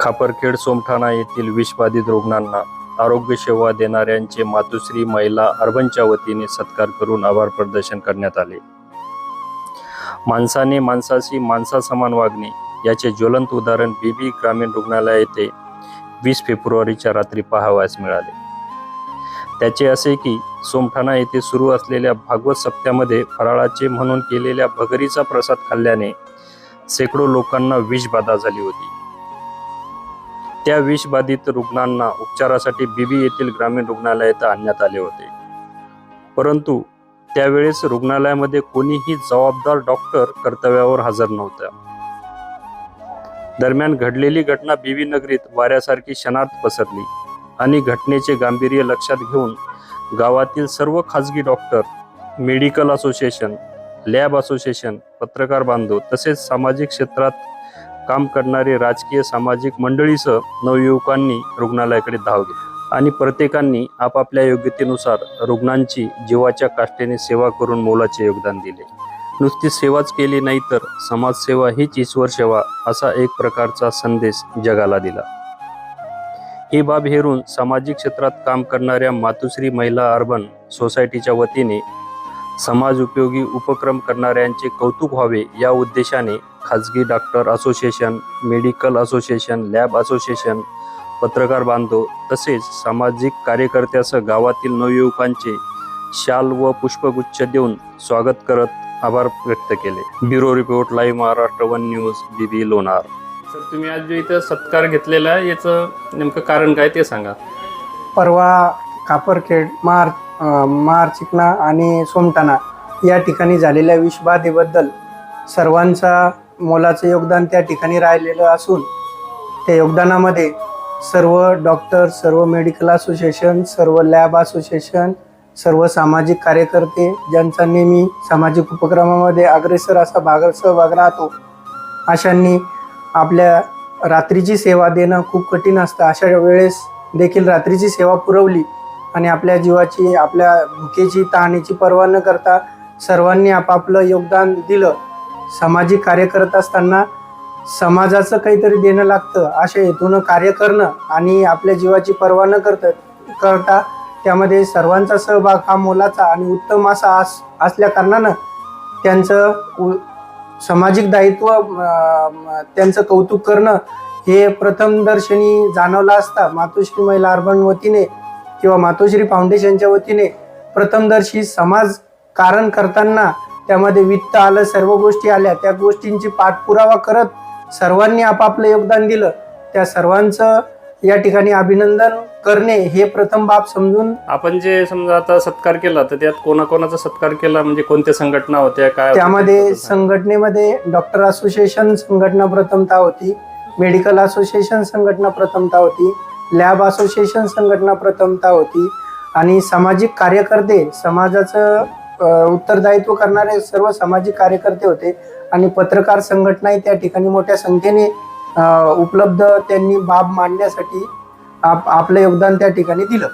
खापरखेड सोमठाणा येथील विषबाधित रुग्णांना आरोग्य सेवा देणाऱ्यांचे मातोश्री महिला अर्बनच्या वतीने सत्कार करून आभार प्रदर्शन करण्यात आले. माणसाने माणसाशी माणसासमान वागणे याचे ज्वलंत उदाहरण बीबी ग्रामीण रुग्णालय येथे वीस फेब्रुवारीच्या रात्री पाहावयास मिळाले. त्याचे असे की सोमठाणा येथे सुरू असलेल्या भागवत सप्त्यामध्ये फराळाचे म्हणून केलेल्या भगरीचा प्रसाद खाल्ल्याने शेकडो लोकांना विषबाधा झाली होती. त्या विषबाधित रुग्णांना उपचारासाठी बीबी येथील ग्रामीण रुग्णालयात आणण्यात आले होते. परंतु त्यावेळेस रुग्णालयामध्ये कोणीही जबाबदार डॉक्टर कर्तव्यावर हजर नव्हत्या. दरम्यान घडलेली घटना बीबी नगरीत वाऱ्यासारखी क्षणात पसरली आणि घटनेचे गांभीर्य लक्षात घेऊन गावातील सर्व खाजगी doctor medical association lab association पत्रकार बांधव तसेच सामाजिक क्षेत्रात काम करणारे राजकीय सामाजिक मंडळीसह नवयुवकांनी रुग्णालयाकडे धाव घेतली. आणि प्रत्येकांनी आपापल्या योग्यतेनुसार रुग्णांची जीवाच्या काष्टेने सेवा करून मोलाचे योगदान दिले. नुसती सेवाच केली नाही तर समाजसेवा हीच ईश्वर सेवा असा एक प्रकारचा संदेश जगाला दिला. ही बाब हेरून सामाजिक क्षेत्रात काम करणाऱ्या मातुश्री महिला अर्बन सोसायटीच्या वतीने समाज उपयोगी उपक्रम करणाऱ्यांचे कौतुक व्हावे या उद्देशाने खाजगी doctor association medical association lab association पत्रकार बांधव तसेच सामाजिक कार्यकर्त्यासह गावातील नवयुवकांचे शाल व पुष्पगुच्छ देऊन स्वागत करत आभार व्यक्त केले. Bureau report live Maharashtra one news Bibi Lonar. Sir तुम्ही आज जो इथं सत्कार घेतलेला आहे याचं नेमकं कारण काय ते सांगा. परवा कापरखेड मार मार चिकणा आणि सोमटाणा या ठिकाणी झालेल्या विषबाधेबद्दल सर्वांचा मोलाचं योगदान त्या ठिकाणी राहिलेलं असून त्या योगदानामध्ये सर्व डॉक्टर सर्व मेडिकल असोसिएशन सर्व लॅब असोसिएशन सर्व सामाजिक कार्यकर्ते ज्यांचा नेहमी सामाजिक उपक्रमामध्ये अग्रेसर असा भाग सहभाग राहतो अशांनी आपल्या रात्रीची सेवा देणं खूप कठीण असतं. अशा वेळेस देखील रात्रीची सेवा पुरवली आणि आपल्या जीवाची आपल्या भुकेची तहानेची पर्वा न करता सर्वांनी आपापलं योगदान दिलं. सामाजिक कार्य करत असताना समाजाचं काहीतरी देणं लागतं अशा हेतूनं कार्य करणं आणि आपल्या जीवाची पर्वा न करत करता त्यामध्ये सर्वांचा सहभाग हा मोलाचा आणि उत्तम असा अस असल्या कारणानं त्यांचं उ सामाजिक दायित्व त्यांचं कौतुक करणं हे प्रथमदर्शनी जाणवलं असता मातोश्री महिला अर्बन वतीने किंवा मातोश्री फाउंडेशनच्या वतीने प्रथमदर्शी समाज कारण करताना त्यामध्ये वित्त आलं सर्व गोष्टी आल्या. त्या गोष्टींची पाठपुरावा करत सर्वांनी आपापलं योगदान दिलं. त्या सर्वांचं या ठिकाणी अभिनंदन करणे हे प्रथम बाब समजून आपण जे समजा आता सत्कार केला तर त्यात कोणाकोणाचा सत्कार केला? म्हणजे कोणत्या संघटना होत्या? काय त्यामध्ये. संघटनेमध्ये डॉक्टर असोसिएशन संघटना प्रथमता होती. मेडिकल असोसिएशन संघटना प्रथमता होती. लॅब असोसिएशन संघटना प्रथमता होती. आणि सामाजिक कार्यकर्ते समाजाचं उत्तरदायित्व करणारे सर्व सामाजिक कार्यकर्ते होते आणि पत्रकार संघटनाही त्या ठिकाणी मोठ्या संख्येने उपलब्ध त्यांनी बाब मांडण्यासाठी आप आपलं योगदान त्या ठिकाणी दिलं.